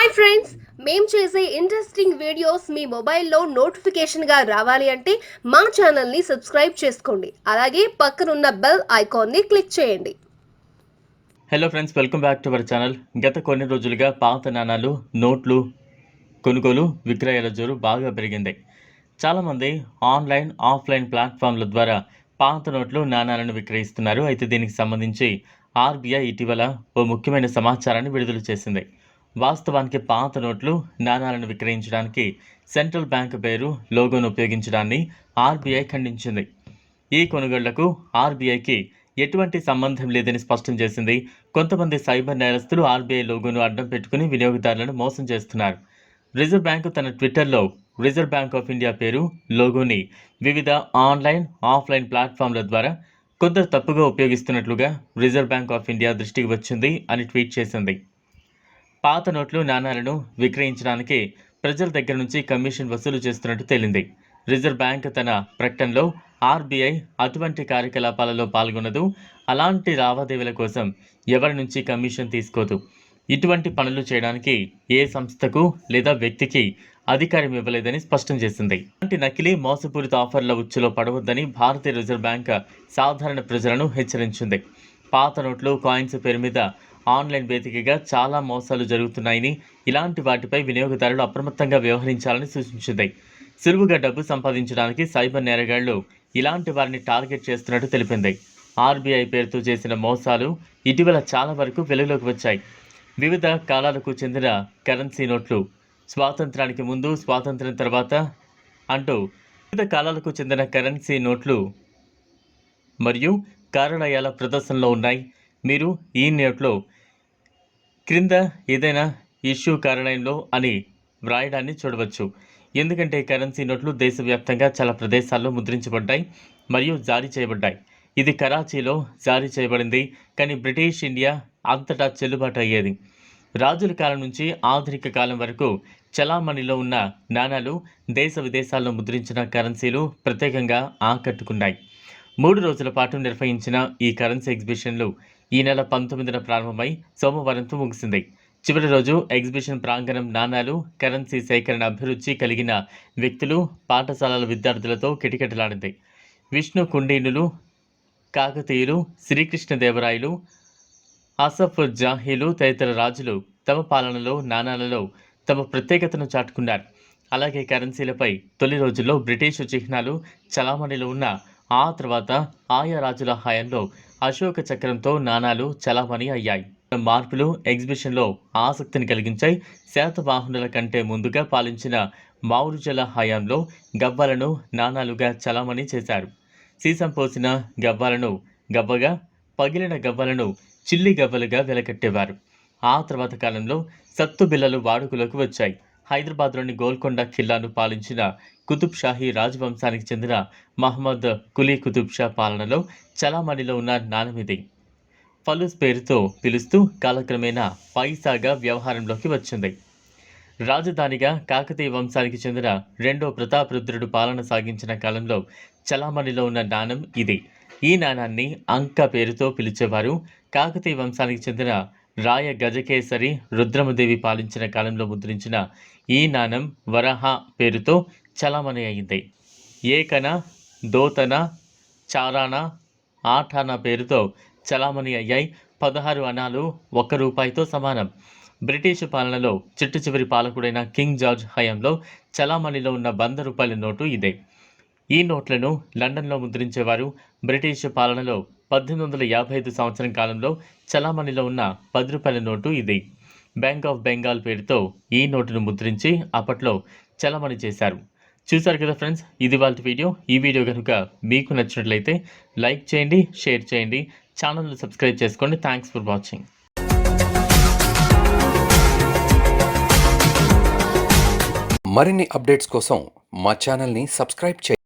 Hi friends మేము చేసే interesting videos మీ మొబైల్లో నోటిఫికేషన్గా రావాలి అంటే మా ఛానల్ని సబ్స్క్రైబ్ చేసుకోండి. అలాగే పక్కనున్న బెల్ ఐకాన్ని క్లిక్ చేయండి. Hello friends welcome back to our channel గత కొన్ని రోజులుగా పాత నాణాలు నోట్లు కొనుగోలు విక్రయాల జోరు బాగా పెరిగింది. చాలామంది ఆన్లైన్ ఆఫ్లైన్ ప్లాట్ఫామ్ల ద్వారా పాత నోట్లు నాణాలను విక్రయిస్తున్నారు. అయితే దీనికి సంబంధించి ఆర్బీఐ ఇటీవల ఓ ముఖ్యమైన సమాచారాన్ని విడుదల చేసింది. వాస్తవానికి పాత నోట్లు నాణాలను విక్రయించడానికి సెంట్రల్ బ్యాంక్ పేరు లోగోను ఉపయోగించడాన్ని ఆర్బీఐ ఖండించింది. ఈ కొనుగోళ్ళకు ఆర్బీఐకి ఎటువంటి సంబంధం లేదని స్పష్టం చేసింది. కొంతమంది సైబర్ నేరస్తులు ఆర్బీఐ లోగోను అడ్డం పెట్టుకుని వినియోగదారులను మోసం చేస్తున్నారు. రిజర్వ్ బ్యాంకు తన ట్విట్టర్లో రిజర్వ్ బ్యాంక్ ఆఫ్ ఇండియా పేరు లోగోని వివిధ ఆన్లైన్ ఆఫ్లైన్ ప్లాట్ఫామ్ల ద్వారా కొందరు తప్పుగా ఉపయోగిస్తున్నట్లుగా రిజర్వ్ బ్యాంక్ ఆఫ్ ఇండియా దృష్టికి వచ్చింది అని ట్వీట్ చేసింది. పాత నోట్లు నాణాలను విక్రయించడానికి ప్రజల దగ్గర నుంచి కమిషన్ వసూలు చేస్తున్నట్టు తేలింది. రిజర్వ్ బ్యాంక్ తన ప్రకటనలో ఆర్బీఐ అటువంటి కార్యకలాపాలలో పాల్గొనదు అలాంటి లావాదేవీల కోసం ఎవరి నుంచి కమిషన్ తీసుకోదు. ఇటువంటి పనులు చేయడానికి ఏ సంస్థకు లేదా వ్యక్తికి అధికారం ఇవ్వలేదని స్పష్టం చేసింది. ఇలాంటి నకిలీ మోసపూరిత ఆఫర్ల ఉచ్చులో పడవద్దని భారతీయ రిజర్వ్ బ్యాంక్ సాధారణ ప్రజలను హెచ్చరించింది. పాత నోట్లు కాయిన్స్ పేరు మీద ఆన్లైన్ వేదికగా చాలా మోసాలు జరుగుతున్నాయని ఇలాంటి వాటిపై వినియోగదారులు అప్రమత్తంగా వ్యవహరించాలని సూచించింది. సులువుగా డబ్బు సంపాదించడానికి సైబర్ నేరగాళ్ళు ఇలాంటి వారిని టార్గెట్ చేస్తున్నట్టు తెలిపింది. ఆర్బీఐ పేరుతో చేసిన మోసాలు ఇటీవల చాలా వరకు వెలుగులోకి వచ్చాయి. వివిధ కాలాలకు చెందిన కరెన్సీ నోట్లు స్వాతంత్రానికి ముందు స్వాతంత్రం తర్వాత అంటూ వివిధ కాలాలకు చెందిన కరెన్సీ నోట్లు మరియు కార్యాలయాల ప్రదర్శనలో ఉన్నాయి. మీరు ఈ నోట్లో క్రింద ఏదైనా ఇష్యూ కార్యాలయంలో అని వ్రాయడాన్ని చూడవచ్చు. ఎందుకంటే కరెన్సీ నోట్లు దేశవ్యాప్తంగా చాలా ప్రదేశాల్లో ముద్రించబడ్డాయి మరియు జారీ చేయబడ్డాయి. ఇది కరాచీలో జారీ చేయబడింది. కానీ బ్రిటిష్ ఇండియా అంతటా చెల్లుబాటు అయ్యేది. రాజుల కాలం నుంచి ఆధునిక కాలం వరకు చలామణిలో ఉన్న నాణాలు దేశ విదేశాల్లో ముద్రించిన కరెన్సీలు ప్రత్యేకంగా ఆకట్టుకున్నాయి. మూడు రోజుల పాటు నిర్వహించిన ఈ కరెన్సీ ఎగ్జిబిషన్లు ఈ నెల పంతొమ్మిదిన ప్రారంభమై సోమవారంతో ముగిసింది చివరి రోజు ఎగ్జిబిషన్ ప్రాంగణం నాణాలు కరెన్సీ సేకరణ అభిరుచి కలిగిన వ్యక్తులు పాఠశాలల విద్యార్థులతో కిటకిటలాడింది. విష్ణు కుండీనులు కాకతీయులు శ్రీకృష్ణదేవరాయలు అసఫ్ జాహీలు తదితర రాజులు తమ పాలనలో నాణాలలో తమ ప్రత్యేకతను చాటుకున్నారు. అలాగే కరెన్సీలపై తొలి రోజుల్లో బ్రిటిష్ చిహ్నాలు చలామణిలో ఉన్న ఆ తర్వాత ఆయా రాజుల హయాంలో అశోక చక్రంతో నాణాలు చలామణి అయ్యాయి. మార్పులు ఎగ్జిబిషన్లో ఆసక్తిని కలిగించాయి. శాతవాహనుల కంటే ముందుగా పాలించిన మౌరుజల హయాంలో గవ్వలను నాణాలుగా చలామణి చేశారు. సీసం పోసిన గవ్వలను గవ్వగా పగిలిన గవ్వలను చిల్లి గవ్వలుగా వెలకట్టేవారు. ఆ తర్వాత కాలంలో సత్తు బిల్లలు వాడుకలోకి వచ్చాయి. హైదరాబాద్లోని గోల్కొండ ఖిల్లాను పాలించిన కుతుబ్ షాహీ రాజవంశానికి చెందిన మహమ్మద్ కులీ కుతుబ్ షా పాలనలో చలామణిలో ఉన్న నాణమిది ఫలూస్ పేరుతో పిలుస్తూ కాలక్రమేణా పైసాగా వ్యవహారంలోకి వచ్చింది. రాజధానిగా కాకతీయ వంశానికి చెందిన రెండో ప్రతాపరుద్రుడు పాలన సాగించిన కాలంలో చలామణిలో ఉన్న నాణం ఇది. ఈ నాణాన్ని అంక పేరుతో పిలిచేవారు కాకతీయ వంశానికి చెందిన రాయ గజకేసరి రుద్రమదేవి పాలించిన కాలంలో ముద్రించిన ఈ నాణం వరహ పేరుతో చలామణి అయింది. ఏకన దోతన చారాన ఆఠానా పేరుతో చలామణి అయ్యాయి. పదహారు అణాలు ఒక్క రూపాయితో సమానం. బ్రిటిష్ పాలనలో చిట్టు చివరి పాలకుడైన కింగ్ జార్జ్ హయాంలో చలామణిలో ఉన్న వంద రూపాయల నోటు ఇదే. ఈ నోట్లను లండన్లో ముద్రించేవారు బ్రిటిష్ పాలనలో పద్దెనిమిది వందల యాభై ఐదు సంవత్సరం కాలంలో చలామణిలో ఉన్న పది రూపాయల నోటు ఇది. బ్యాంక్ ఆఫ్ బెంగాల్ పేరుతో ఈ నోటును ముద్రించి అప్పట్లో చలామణి చేశారు. చూశారు కదా ఫ్రెండ్స్ ఇది వాళ్ళ వీడియో. ఈ వీడియో కనుక మీకు నచ్చినట్లయితే లైక్ చేయండి షేర్ చేయండి ఛానల్ను సబ్స్క్రైబ్ చేసుకోండి. Thanks for watching. మరిన్ని అప్డేట్స్ కోసం మా ఛానల్ని సబ్స్క్రైబ్ చేయండి.